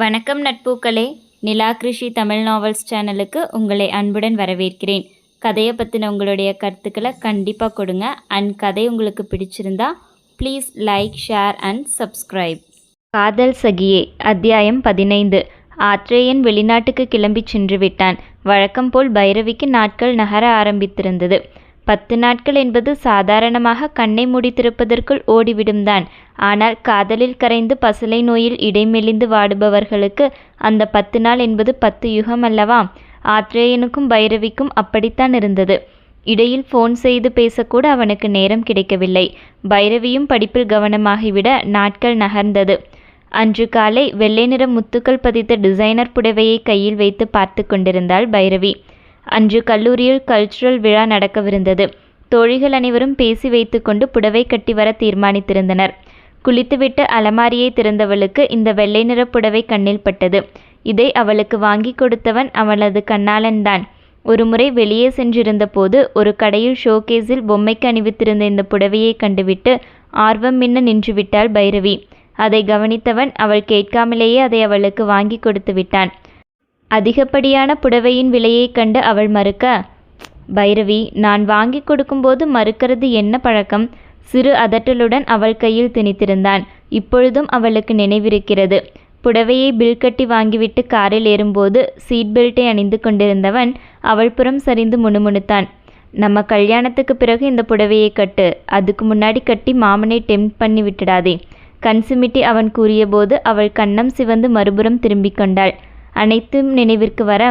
வணக்கம் நட்பூக்களே. நிலா கிருஷி தமிழ் நாவல்ஸ் சேனலுக்கு உங்களை அன்புடன் வரவேற்கிறேன். கதையை பற்றின உங்களுடைய கருத்துக்களை கண்டிப்பாக கொடுங்க. அண்ட் கதை உங்களுக்கு பிடிச்சிருந்தா please like share and subscribe Kadhal Sakiye அத்தியாயம் பதினைந்து. ஆத்ரேயன் வெளிநாட்டுக்கு கிளம்பி சென்று விட்டான் வழக்கம் போல் பைரவிக்கு நாட்கள் நகர ஆரம்பித்திருந்தது. பத்து நாட்கள் என்பது சாதாரணமாக கண்ணை மூடி திறப்பதற்குள் ஓடிவிடும்தான். ஆனால் காதலில் கரைந்து பசலை நோயில் இடைமெலிந்து வாடுபவர்களுக்கு அந்த பத்து நாள் என்பது பத்து யுகம் அல்லவா? ஆத்ரேயனுக்கும் பைரவிக்கும் அப்படித்தான் இருந்தது. இடையில் ஃபோன் செய்து பேசக்கூட அவனுக்கு நேரம் கிடைக்கவில்லை. பைரவியும் படிப்பில் கவனமாகிவிட நாட்கள் நகர்ந்தது. அன்று காலை வெள்ளை நிற முத்துக்கள் பதித்த டிசைனர் புடவையை கையில் வைத்து பார்த்து கொண்டிருந்தாள் பைரவி. அன்று கல்லூரியில் கல்ச்சுரல் விழா நடக்கவிருந்தது. தோழிகள் அனைவரும் பேசி வைத்துக்கொண்டு புடவை கட்டி வர தீர்மானித்திருந்தனர். குளித்துவிட்டு அலமாரியை திறந்தவளுக்கு இந்த வெள்ளை நிற புடவை கண்ணில் பட்டது. இதை அவளுக்கு வாங்கி கொடுத்தவன் அவளது கண்ணாளன்தான். ஒருமுறை வெளியே சென்றிருந்தபோது ஒரு கடையில் ஷோகேஸில் பொம்மைக்கு அணிவித்திருந்த இந்த புடவையை கண்டுவிட்டு ஆர்வம் மின்ன நின்றுவிட்டாள் பைரவி. அதை கவனித்தவன் அவள் கேட்காமலேயே அதை அவளுக்கு வாங்கி கொடுத்து விட்டான். அதிகப்படியான புடவையின் விலையைக் கண்டு அவள் மறுக்க பைரவி நான் வாங்கி கொடுக்கும்போது மறுக்கிறது என்ன பழக்கம்? சிறு அதட்டலுடன் அவள் கையில் திணித்திருந்தான். இப்பொழுதும் அவளுக்கு நினைவிருக்கிறது. புடவையை பில் கட்டி வாங்கிவிட்டு காரில் ஏறும்போது சீட் பெல்ட்டை அணிந்து கொண்டிருந்தவன் அவள் புறம் சரிந்து முணுமுணுத்தான். நம்ம கல்யாணத்துக்கு பிறகு இந்த புடவையை கட்டு. அதுக்கு முன்னாடி கட்டி மாமனை டெம்ப் பண்ணி விட்டுடாதே. கண் சிமிட்டி அவன் கூறியபோது அவள் கன்னம் சிவந்து மறுபுறம் திரும்பிக் கொண்டாள். அனைத்தும் நினைவிற்கு வர.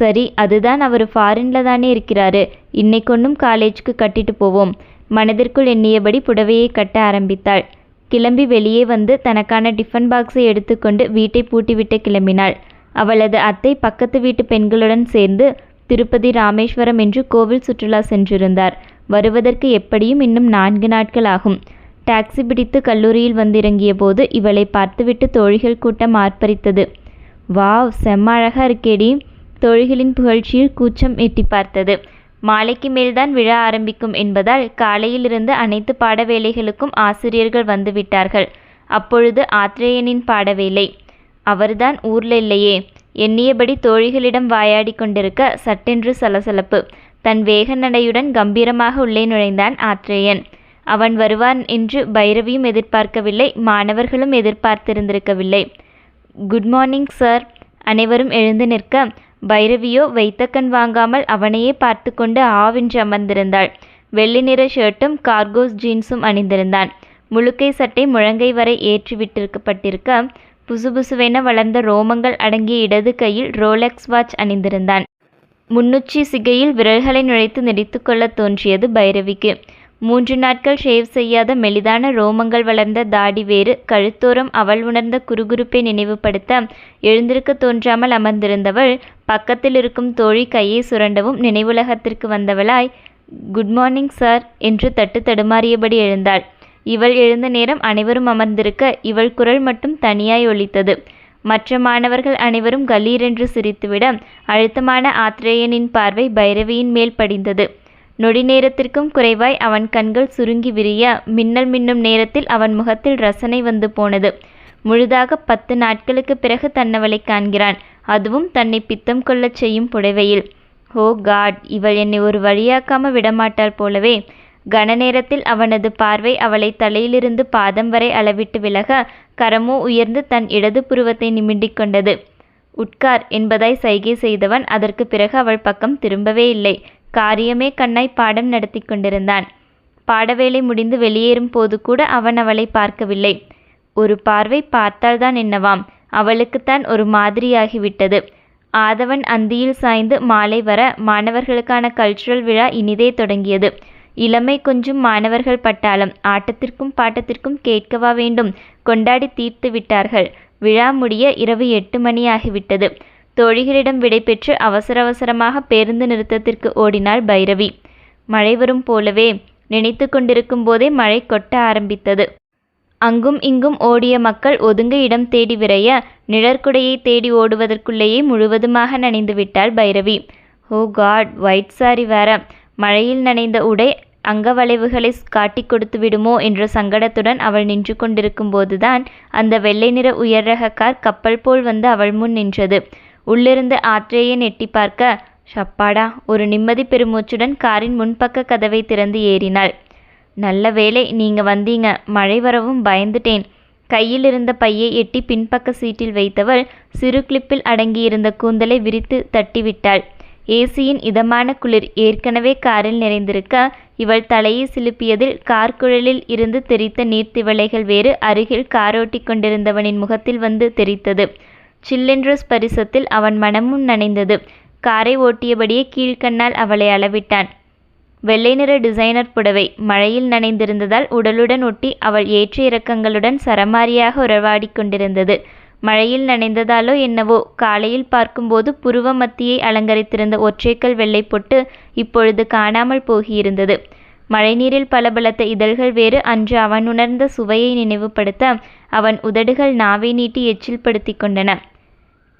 சரி அதுதான் அவர் ஃபாரின்ல தானே இருக்கிறாரு. இன்னைக்கொன்னும் காலேஜுக்கு கட்டிட்டு போவோம். மனதிற்குள் எண்ணியபடி புடவையை கட்ட ஆரம்பித்தாள். கிளம்பி வெளியே வந்து தனக்கான டிஃபன் பாக்ஸை எடுத்துக்கொண்டு வீட்டை பூட்டிவிட்டு கிளம்பினாள். அவளது அத்தை பக்கத்து வீட்டு பெண்களுடன் சேர்ந்து திருப்பதி ராமேஸ்வரம் என்று கோவில் சுற்றுலா சென்றிருந்தார். வருவதற்கு எப்படியும் இன்னும் நான்கு நாட்கள் ஆகும். டாக்ஸி பிடித்து கல்லூரியில் வந்திறங்கிய போது இவளை பார்த்துவிட்டு தோழிகள் கூட்டம் ஆர்ப்பரித்தது. வாவ் செம்மழகா இருக்கேடி. தோழிகளின் புகழ்ச்சியில் கூச்சம் எட்டி பார்த்தது. மாலைக்கு மேல்தான் விழா ஆரம்பிக்கும் என்பதால் காலையிலிருந்து அனைத்து பாட வேலைகளுக்கும் ஆசிரியர்கள் வந்து விட்டார்கள். அப்பொழுது ஆத்ரேயனின் பாடவேலை அவர்தான் ஊர்ல இல்லையே. எண்ணியபடி தோழிகளிடம் வாயாடி கொண்டிருக்க சட்டென்று சலசலப்பு. தன் வேக நடையுடன் கம்பீரமாக உள்ளே நுழைந்தான் ஆத்ரேயன் அவன் வருவான் என்று பைரவியும் எதிர்பார்க்கவில்லை மாணவர்களும் எதிர்பார்த்திருந்திருக்கவில்லை. Good morning sir. அனைவரும் எழுந்து நிற்க பைரவியோ வைத்த கண் வாங்காமல் அவனையே பார்த்து கொண்டு ஆவென்று அமர்ந்திருந்தாள் வெள்ளி நிற ஷர்ட்டும் கார்கோஸ் ஜீன்ஸும் அணிந்திருந்தான். முழுக்கை சட்டை முழங்கை வரை ஏற்றி விட்டிருக்கப்பட்டிருக்க புசுபுசுவென வளர்ந்த ரோமங்கள் அடங்கிய இடது கையில் ரோலெக்ஸ் வாட்ச் அணிந்திருந்தான். முன்னுச்சி சிகையில் விரல்களை நுழைத்து நெடித்துக்கொள்ள தோன்றியது பைரவிக்கு. மூன்று நாட்கள் ஷேவ் செய்யாத மெலிதான ரோமங்கள் வளர்ந்த தாடி வேறு கழுத்தோரம் அவள் உணர்ந்த குறுகுறுப்பை நினைவுபடுத்த எழுந்திருக்க தோன்றாமல் அமர்ந்திருந்தவள் பக்கத்தில் இருக்கும் தோழி கையை சுரண்டவும் நினைவுலகத்திற்கு வந்தவளாய் குட் மார்னிங் சார் என்று தட்டு தடுமாறியபடி எழுந்தாள். இவள் எழுந்த நேரம் அனைவரும் அமர்ந்திருக்க இவள் குரல் மட்டும் தனியாய் ஒலித்தது. மற்ற மாணவர்கள் அனைவரும் கலீரென்று சிரித்துவிட அழுத்தமான ஆத்ரேயனின் பார்வை பைரவியின் மேல் படிந்தது. நொடி நேரத்திற்கும் குறைவாய் அவன் கண்கள் சுருங்கி விரிய மின்னல் மின்னும் நேரத்தில் அவன் முகத்தில் ரசனை வந்து போனது. முழுதாக பத்து நாட்களுக்கு பிறகு தன்னவளை காண்கிறான். அதுவும் தன்னை பித்தம் கொள்ளச் செய்யும் புடவையில். ஓ காட் இவள் என்னை ஒரு வழியாக்காம விடமாட்டாள் போலவே. கன நேரத்தில் அவனது பார்வை அவளை தலையிலிருந்து பாதம் வரை அளவிட்டு விலக கரமோ உயர்ந்து தன் இடது புருவத்தை நிமிண்டிக் கொண்டது. உட்கார் என்பதாய் சைகை செய்தவன் அதற்கு பிறகு அவள் பக்கம் திரும்பவே இல்லை. காரியமே கண்ணாய் பாடம் நடத்தி கொண்டிருந்தான். பாடவேளை முடிந்து வெளியேறும் போது கூட அவன் அவளை பார்க்கவில்லை. ஒரு பார்வை பார்த்தால்தான் என்னவாம் அவளுக்குத்தான் ஒரு மாதிரியாகிவிட்டது. ஆதவன் அந்தியில் சாய்ந்து மாலை வர மாணவர்களுக்கான கல்ச்சுரல் விழா இனிதே தொடங்கியது. இளமை கொஞ்சம் மாணவர்கள் பட்டாளம் ஆட்டத்திற்கும் பாட்டத்திற்கும் கேட்கவா வேண்டும் கொண்டாடி தீர்த்து விட்டார்கள். விழா முடிய இரவு எட்டு மணி ஆகிவிட்டது. தோழிகளிடம் விடைபெற்று அவசர அவசரமாக பேருந்து நிறுத்தத்திற்கு ஓடினாள் பைரவி. மழை வரும் போலவே நினைத்து கொண்டிருக்கும் போதே மழை கொட்ட ஆரம்பித்தது. அங்கும் இங்கும் ஓடிய மக்கள் ஒதுங்க இடம் தேடி விரைய நிழற்குடையை தேடி ஓடுவதற்குள்ளேயே முழுவதுமாக நனைந்து விட்டாள் Bhairavi. Oh god white sari வேற. மழையில் நனைந்த உடை அங்கவளைவுகளை காட்டிக் கொடுத்து விடுமோ என்ற சங்கடத்துடன் அவள் நின்று கொண்டிருக்கும் போதுதான் அந்த வெள்ளை நிற உயர் ரக கார் கப்பல் போல் வந்து அவள் முன் நின்றது. உள்ளிருந்து ஆத்ரேயன் எட்டி பார்க்க ஷப்பாடா! ஒரு நிம்மதி பெருமூச்சுடன் காரின் முன்பக்க கதவை திறந்து ஏறினாள். நல்ல வேளை நீங்க வந்தீங்க. மழை வரவும் பயந்துட்டேன். கையில் இருந்த பையை எட்டி பின்பக்க சீட்டில் வைத்தவள் சிறு கிளிப்பில் அடங்கியிருந்த கூந்தலை விரித்து தட்டிவிட்டாள். ஏசியின் இதமான குளிர் ஏற்கனவே காரில் நிறைந்திருக்க இவள் தலையை சிலுப்பியதில் கார் குழலில் இருந்து தெரித்த நீர்த்திவளைகள் வேறு அருகில் காரோட்டி கொண்டிருந்தவனின் முகத்தில் வந்து தெரித்தது. சில்லென்ற ஸ்பரிசத்தில் அவன் மனமும் நனைந்தது. காரை ஓட்டியபடியே கீழ்க்கண்ணால் அவளை அளவிட்டான். வெள்ளை நிற டிசைனர் புடவை மழையில் நனைந்திருந்ததால் உடலுடன் ஒட்டி அவள் ஏற்ற இறக்கங்களுடன் சரமாரியாக உறவாடி கொண்டிருந்தது. மழையில் நனைந்ததாலோ என்னவோ காலையில் பார்க்கும்போது புருவ மத்தியை அலங்கரித்திருந்த ஒற்றைக்கல் வெள்ளை பொட்டு இப்பொழுது காணாமல் போகியிருந்தது. மழைநீரில் பலபலத்த இதழ்கள் வேறு அன்று அவன் உணர்ந்த சுவையை நினைவுபடுத்த அவன் உதடுகள் நாவை நீட்டி எச்சில் படுத்தி கொண்டன.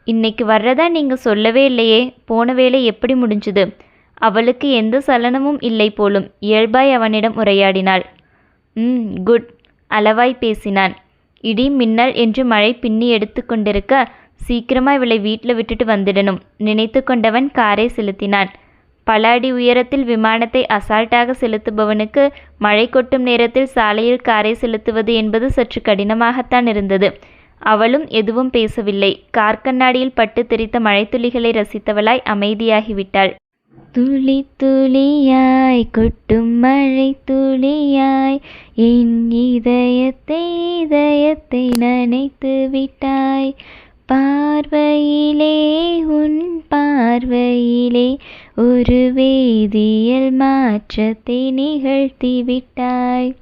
இன்னைக்கு வர்றதா நீங்கள் சொல்லவே இல்லையே. போன வேலை எப்படி முடிஞ்சுது? அவளுக்கு எந்த சலனமும் இல்லை போலும். இயல்பாய் அவனிடம் உரையாடினாள். ம் குட் அளவாய் பேசினான். இடி மின்னல் என்று மழை பின்னி எடுத்து கொண்டிருக்க சீக்கிரமாக இவளை வீட்டில் விட்டுட்டு வந்துடணும் நினைத்து கொண்டவன் காரை செலுத்தினான். பல அடி உயரத்தில் விமானத்தை அசால்ட்டாக செலுத்துபவனுக்கு மழை கொட்டும் நேரத்தில் சாலையில் காரை செலுத்துவது என்பது சற்று கடினமாகத்தான் இருந்தது. அவளும் எதுவும் பேசவில்லை. கார் கண்ணாடியில் பட்டு தெரித்த மழைத்துளிகளை ரசித்தவளாய் அமைதியாகிவிட்டாள். துளி துளியாய் கொட்டும் மழை துளியாய் என் இதயத்தை இதயத்தை நனைத்து விட்டாய். பார்வையிலே உன் பார்வையிலே ஒரு வேதியியல் மாற்றத்தை நிகழ்த்தி விட்டாய்.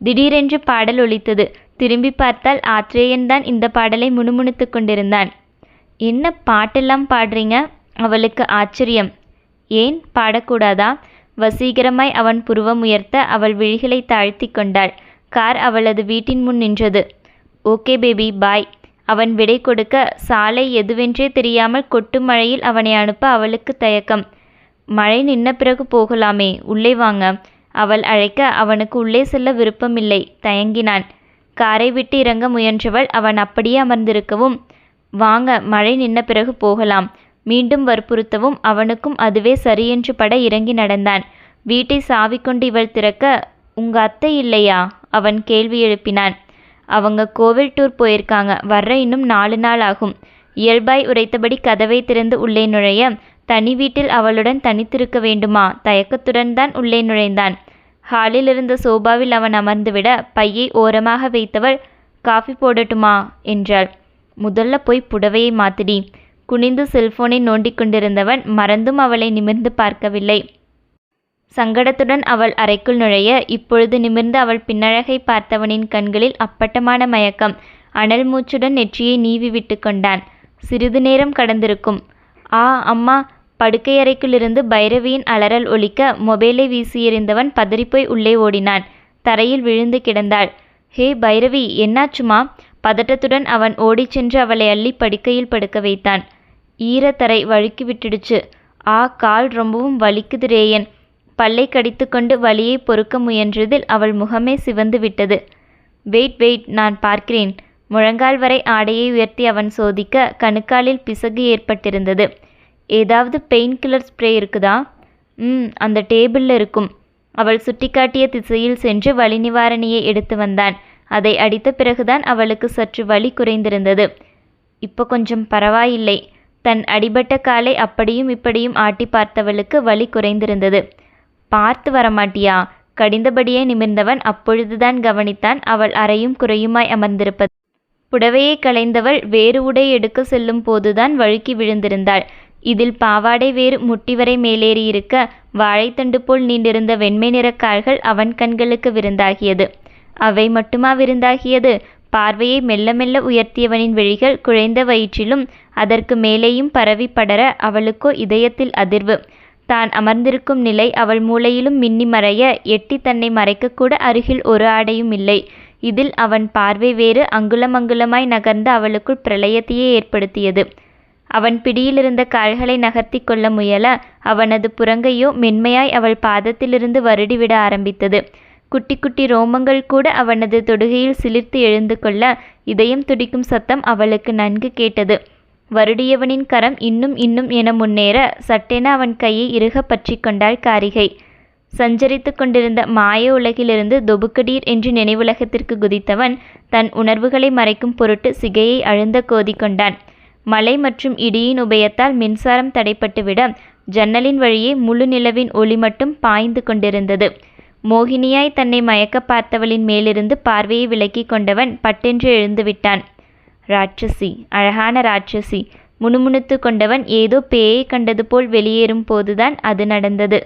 திடீரென்று பாடல் ஒலித்தது. திரும்பி பார்த்தால் ஆத்ரேயன் தான் இந்த பாடலை முணுமுணுத்து கொண்டிருந்தான். என்ன பாட்டெல்லாம் பாடுறீங்க? அவளுக்கு ஆச்சரியம். ஏன்? பாடக்கூடாதா? வசீகரமாய் அவன் புருவம் உயர்த்த அவள் விழிகளை தாழ்த்தி கொண்டாள். கார் அவளது வீட்டின் முன் நின்றது. Okay baby bye. அவன் விடை கொடுக்க சாலை எதுவென்றே தெரியாமல் கொட்டு மழையில் அவனை அனுப்ப அவளுக்கு தயக்கம். மழை நின்ன பிறகு போகலாமே. உள்ளே வாங்க. அவள் அழைக்க அவனுக்கு உள்ளே செல்ல விருப்பமில்லை தயங்கினான். காரை விட்டு இறங்க முயன்றவள் அவன் அப்படியே அமர்ந்திருக்கவும் வாங்க மழை நின்ன பிறகு போகலாம். மீண்டும் வற்புறுத்தவும் அவனுக்கும் அதுவே சரியென்று பட இறங்கி நடந்தான். வீட்டை சாவி கொண்டு இவள் திறக்க உங்க அத்தை இல்லையா? அவன் கேள்வி எழுப்பினான். அவங்க கோவில் டூர் போயிருக்காங்க. வர்ற இன்னும் நாலு நாள் ஆகும். இயல்பாய் உரைத்தபடி கதவை திறந்து உள்ளே நுழைய தனி வீட்டில் அவளுடன் தனித்திருக்க வேண்டுமா? தயக்கத்துடன் தான் உள்ளே நுழைந்தான். ஹாலில் இருந்த சோபாவில் அவன் அமர்ந்துவிட பையை ஓரமாக வைத்தவள் காஃபி போடட்டுமா? என்றாள். முதல்ல போய் புடவையை மாத்திடி. குனிந்து செல்போனை நோண்டிக் கொண்டிருந்தவன் மறந்தும் அவளை நிமிர்ந்து பார்க்கவில்லை. சங்கடத்துடன் அவள் அறைக்குள் நுழைய இப்பொழுது நிமிர்ந்து அவள் பின்னழகை பார்த்தவனின் கண்களில் அப்பட்டமான மயக்கம். அனல் மூச்சுடன் நெற்றியை நீவி விட்டு கொண்டான். சிறிது நேரம் கடந்திருக்கும். ஆ அம்மா படுக்கையறைக்குள்ளிருந்து பைரவியின் அலறல் ஒலிக்க மொபைலை வீசி எறிந்தவன் பதறிப்போய் உள்ளே ஓடினான். தரையில் விழுந்து கிடந்தாள். ஹே பைரவி என்னாச்சுமா? பதட்டத்துடன் அவன் ஓடிச் சென்று அவளை அள்ளி படுக்கையில் படுக்க வைத்தான். ஈரத்தரை வழுக்கி விட்டுடுச்சு. ஆ கால் ரொம்பவும் வலிக்குது ரேயன். பல்லை கடித்துக்கொண்டு வலியை பொறுக்க முயன்றதில் அவள் முகமே சிவந்து விட்டது. வெயிட் வெயிட் நான் பார்க்கிறேன். முழங்கால் வரை ஆடையை உயர்த்தி அவன் சோதிக்க கணுக்காலில் பிசகு ஏற்பட்டிருந்தது. ஏதாவது பெயின் கில்லர் ஸ்ப்ரே இருக்குதா? ம் அந்த டேபிளில் இருக்கும். அவள் சுட்டிக்காட்டிய திசையில் சென்று வலி நிவாரணியை எடுத்து வந்தான். அதை அடித்த பிறகுதான் அவளுக்கு சற்று வலி குறைந்திருந்தது. இப்போ கொஞ்சம் பரவாயில்லை. தன் அடிபட்ட காலை அப்படியும் இப்படியும் ஆட்டி பார்த்தவளுக்கு வலி குறைந்திருந்தது. பார்த்து வரமாட்டியா? கடிந்தபடியே நிமிர்ந்தவன் அப்பொழுதுதான் கவனித்தான் அவள் அறையும் குறையுமாய் அமர்ந்திருப்பது. புடவையை களைந்தவள் வேறு உடை எடுக்க செல்லும் போதுதான் வழுக்கி விழுந்திருந்தாள். இதில் பாவாடை வேறு முட்டிவரை மேலேறியிருக்க வாழைத்தண்டு போல் நீண்டிருந்த வெண்மை நிற கால்கள் அவன் கண்களுக்கு விருந்தாகியது. அவை மட்டுமா விருந்தாகியது? பார்வையை மெல்ல மெல்ல உயர்த்தியவனின் விழிகள் குழைந்த வயிற்றிலும் அதற்கு மேலேயும் பரவி படர அவளுக்கோ இதயத்தில் அதிர்வு. தான் அமர்ந்திருக்கும் நிலை அவள் மூளையிலும் மின்னி மறைய எட்டி தன்னை மறைக்கக்கூட அருகில் ஒரு ஆடையும் இல்லை. இதில் அவன் பார்வை வேறு அங்குலம் அங்குலமாய் நகர்ந்து அவளுக்குள் பிரளயத்தையே ஏற்படுத்தியது. அவன் பிடியிலிருந்த கால்களை நகர்த்தி கொள்ள முயல அவனது புறங்கையோ மென்மையாய் அவள் பாதத்திலிருந்து வருடிவிட ஆரம்பித்தது. குட்டி குட்டி ரோமங்கள் கூட அவனது தொடுகையில் சிலிர்த்து எழுந்து கொள்ள இதயம் துடிக்கும் சத்தம் அவளுக்கு நன்கு கேட்டது. வருடியவனின் கரம் இன்னும் இன்னும் என முன்னேற சட்டென அவன் கையை இறுக பற்றி கொண்டாள் காரிகை. சஞ்சரித்து கொண்டிருந்த மாய உலகிலிருந்து தொபுக்கடீர் என்று நினைவுலகத்திற்கு குதித்தவன் தன் உணர்வுகளை மறைக்கும் பொருட்டு சிகையை அழுந்த கோதி கொண்டான். மழை மற்றும் இடியின் உபயத்தால் மின்சாரம் தடைப்பட்டுவிட ஜன்னலின் வழியே முழு நிலவின் ஒளி மட்டும் பாய்ந்து கொண்டிருந்தது. மோகினியாய் தன்னை மயக்க பார்த்தவளின் மேலிருந்து பார்வையை விலக்கி கொண்டவன் பட்டென்று எழுந்து விட்டான் ராட்சசி அழகான ராட்சசி முணுமுணுத்து கொண்டவன் ஏதோ பேயை கண்டது போல் வெளியேறும் போதுதான் அது நடந்தது.